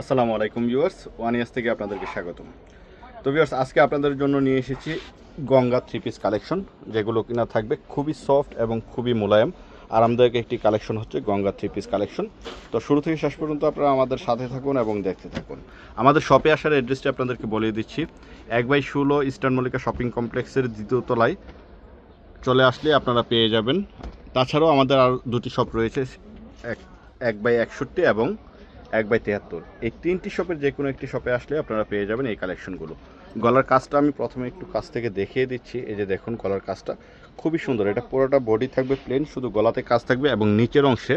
আসসালামু আলাইকুম viewers one years থেকে আপনাদেরকে স্বাগতম। তো ভিউয়ার্স, আজকে আপনাদের জন্য নিয়ে এসেছি গঙ্গা থ্রি পিস কালেকশন যেগুলো কিনা থাকবে খুবই সফট এবং খুবই মোলায়েম। আরামদায়ক একটি কালেকশন হচ্ছে গঙ্গা থ্রি পিস কালেকশন তো শুরু থেকে শেষ পর্যন্ত আপনারা আমাদের সাথে থাকুন এবং দেখতে থাকুন। আমাদের শপে আসার অ্যাড্রেসটি আপনাদেরকে বলে দিচ্ছি। এক বাই ষোলো ইস্টার্ন মল্লিকা শপিং কমপ্লেক্সের দ্বিতীয় তলায় চলে আসলে আপনারা পেয়ে যাবেন। তাছাড়াও আমাদের আর দুটি শপ রয়েছে, এক এক বাই একষট্টি এবং এক বাই তেহাত্তর। এই তিনটি শপের যে কোনো একটি শপে আসলে আপনারা পেয়ে যাবেন এই কালেকশনগুলো গলার কাজটা আমি প্রথমে একটু কাছ থেকে দেখিয়ে দিচ্ছি। এই যে দেখুন গলার কাজটা। খুবই সুন্দর। এটা পুরোটা বডি থাকবে প্লেন শুধু গলাতে কাজ থাকবে এবং নিচের অংশে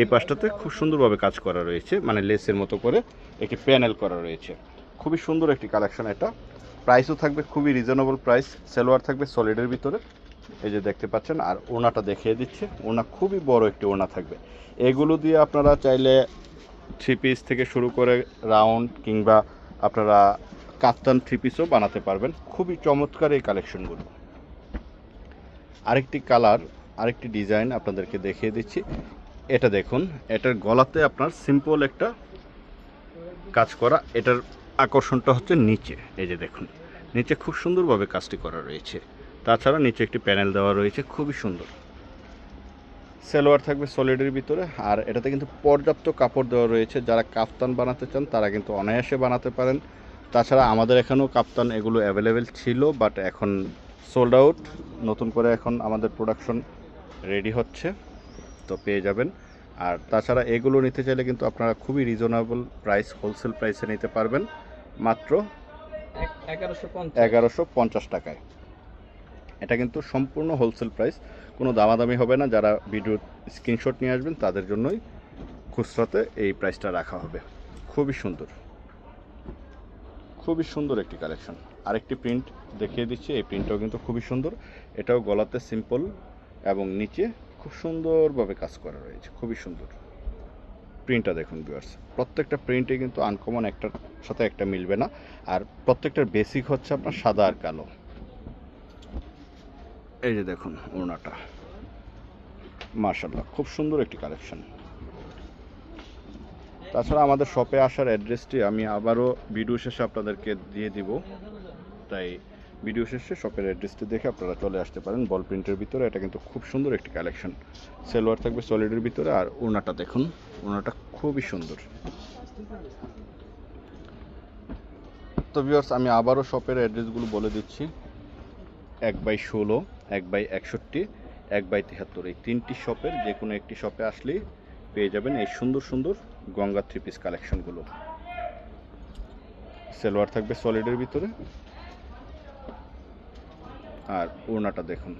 এই পাশটাতে খুব সুন্দরভাবে কাজ করা রয়েছে মানে লেসের মতো করে একটি প্যানেল করা রয়েছে। খুবই সুন্দর একটি কালেকশন এটা। প্রাইসও থাকবে খুবই রিজনেবল প্রাইস সেলোয়ার থাকবে সলিডের ভিতরে। এই যে দেখতে পাচ্ছেন, আর ওনাটা দেখিয়ে দিচ্ছে। ওনা খুবই বড় একটি ওনা থাকবে। এগুলো দিয়ে আপনারা চাইলে থ্রি পিস থেকে শুরু করে রাউন্ড কিংবা আপনারা কাপ্তান থ্রি পিসও বানাতে পারবেন। খুবই চমৎকার এই কালেকশনগুলো আরেকটি কালার আরেকটি ডিজাইন আপনাদেরকে দেখিয়ে দিচ্ছি। এটা দেখুন, এটার গলাতে আপনার সিম্পল একটা কাজ করা, এটার আকর্ষণটা হচ্ছে নিচে। এই যে দেখুন, নিচে খুব সুন্দরভাবে কাজটি করা রয়েছে। তাছাড়া নিচে একটি প্যানেল দেওয়া রয়েছে, খুবই সুন্দর। সেলোয়ার থাকবে সলিডের ভিতরে। আর এটাতে কিন্তু পর্যাপ্ত কাপড় দেওয়া রয়েছে। যারা কাফতান বানাতে চান তারা কিন্তু অনায়াসে বানাতে পারেন। তাছাড়া আমাদের এখানেও কাপ্তান এগুলো অ্যাভেলেবেল ছিল বাট এখন সোল্ড আউট নতুন করে এখন আমাদের প্রোডাকশন রেডি হচ্ছে তো পেয়ে যাবেন। আর তাছাড়া এগুলো নিতে চাইলে কিন্তু আপনারা খুবই রিজনেবল প্রাইস হোলসেল প্রাইসে নিতে পারবেন। মাত্র এগারোশো পঞ্চাশ। এগারোশো পঞ্চাশ টাকায়। এটা কিন্তু সম্পূর্ণ হোলসেল প্রাইস কোনো দামাদামি হবে না। যারা ভিডিও স্ক্রিনশট নিয়ে আসবেন, তাদের জন্যই খুচরাতে এই প্রাইসটা রাখা হবে। খুবই সুন্দর। খুবই সুন্দর একটি কালেকশন আরেকটি প্রিন্ট দেখিয়ে দিচ্ছি। এই প্রিন্টটাও কিন্তু খুবই সুন্দর। এটাও গলাতে সিম্পল এবং নিচে খুব সুন্দরভাবে কাজ করা রয়েছে। খুবই সুন্দর। প্রিন্টটা দেখুন ভিউয়ার্স প্রত্যেকটা প্রিন্টে কিন্তু আনকমন একটার সাথে একটা মিলবে না। আর প্রত্যেকটার বেসিক হচ্ছে আপনার সাদা আর কালো। এই যে দেখুন ওড়নাটা। মার্শাল্লাহ খুব সুন্দর একটি কালেকশন। তাছাড়া আমাদের শপে আসার অ্যাড্রেসটি আমি আবারও ভিডিও শেষে আপনাদেরকে দিয়ে দিব। তাই ভিডিও শেষে শপের অ্যাড্রেসটি দেখে আপনারা চলে আসতে পারেন। বল প্রিন্টের ভিতরে, এটা কিন্তু খুব সুন্দর একটি কালেকশন। সেলোয়ার থাকবে সলিডের ভিতরে, আর ওড়নাটা দেখুন, ওড়নাটা খুবই সুন্দর। তো ভিউয়ার্স আমি আবারও শপের অ্যাড্রেসগুলো বলে দিচ্ছি। এক বাই ষোলো এক বাই একষট্টি, এক বাই তিয়াত্তর এই তিনটি শপের যে কোনো একটি শপে আসলেই পেয়ে যাবেন এই সুন্দর সুন্দর গঙ্গা থ্রি পিস কালেকশনগুলো। সেলোয়ার থাকবে সলিডের ভিতরে। আর ওড়নাটা দেখুন।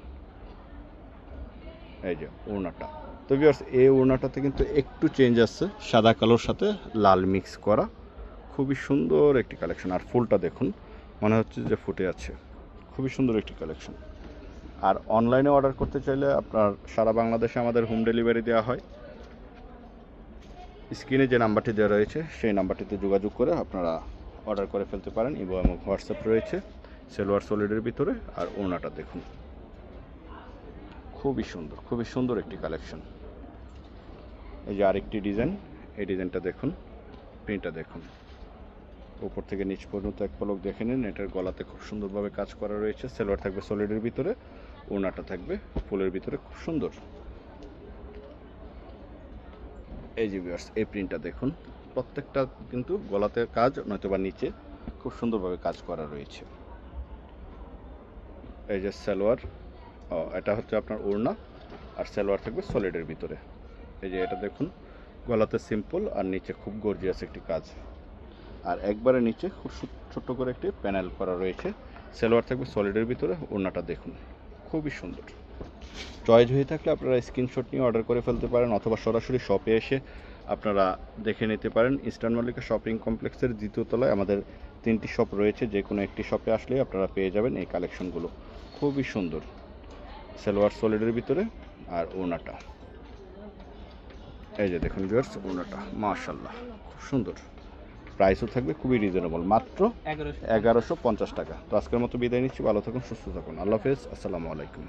এই যে ওড়নাটা। তো ভিউয়ার্স এই ওড়নাটাতে কিন্তু একটু চেঞ্জ আসছে সাদা কালোর সাথে লাল মিক্স করা। খুবই সুন্দর একটি কালেকশন। আর ফুলটা দেখুন, মনে হচ্ছে যে ফুটে আছে। খুবই সুন্দর একটি কালেকশন। আর অনলাইনে অর্ডার করতে চাইলে আপনার সারা বাংলাদেশে আমাদের হোম ডেলিভারি দেওয়া হয়। স্ক্রিনে যে নাম্বারটি দেওয়া রয়েছে, সেই নাম্বারটিতে যোগাযোগ করে আপনারা অর্ডার করে ফেলতে পারেন। ইবো এবং হোয়াটসঅ্যাপ রয়েছে সেলোয়ার সলিডের ভিতরে আর ওনাটা দেখুন। খুবই সুন্দর খুবই সুন্দর একটি কালেকশন এই যে আরেকটি ডিজাইন এই ডিজাইনটা দেখুন প্রিন্টটা দেখুন। উপর থেকে নিচ পর্যন্ত এক পলক দেখে নিন, এটার গলাতে খুব সুন্দরভাবে কাজ করা রয়েছে। সেলোয়ার থাকবে সলিডের ভিতরে ওনাটা থাকবে ফুলের ভিতরে, খুব সুন্দর। এই যে ভিউয়ার্স এই প্রিন্টটা দেখুন, প্রত্যেকটা কিন্তু গলাতে কাজ, নয়তোবা নিচে খুব সুন্দরভাবে কাজ করা রয়েছে। এই যে সালোয়ার এটা হচ্ছে আপনার ওড়না, আর সালোয়ার থাকবে সলিডের ভিতরে। এই যে এটা দেখুন, গলাতে সিম্পল আর নিচে খুব গর্জিয়াস একটি কাজ। আর একবারে নিচে খুব ছোট্ট করে একটি প্যানেল করা রয়েছে। সালোয়ার থাকবে সলিডের ভিতরে, ওড়নাটা দেখুন, খুবই সুন্দর। চয়েস হয়ে থাকলে আপনারা স্ক্রিনশট নিয়ে অর্ডার করে ফেলতে পারেন, অথবা সরাসরি শপে এসে আপনারা দেখে নিতে পারেন। ইস্টার্ন মল্লিকা শপিং কমপ্লেক্সের দ্বিতীয় তলায় আমাদের তিনটি শপ রয়েছে, যে কোনো একটি শপে আসলেই আপনারা পেয়ে যাবেন এই কালেকশনগুলো। খুবই সুন্দর। সালোয়ার সলিডের ভিতরে আর ওনাটা এই যে দেখুন ভিউয়ার্স ওনাটা মাশাল্লাহ খুব সুন্দর। প্রাইসও থাকবে খুবই রিজনেবল মাত্র এগারোশো পঞ্চাশ টাকা। তো আজকের মতো বিদায় নিচ্ছি। ভালো থাকুন সুস্থ থাকুন। আল্লাহ হাফেজ। আসসালামু আলাইকুম।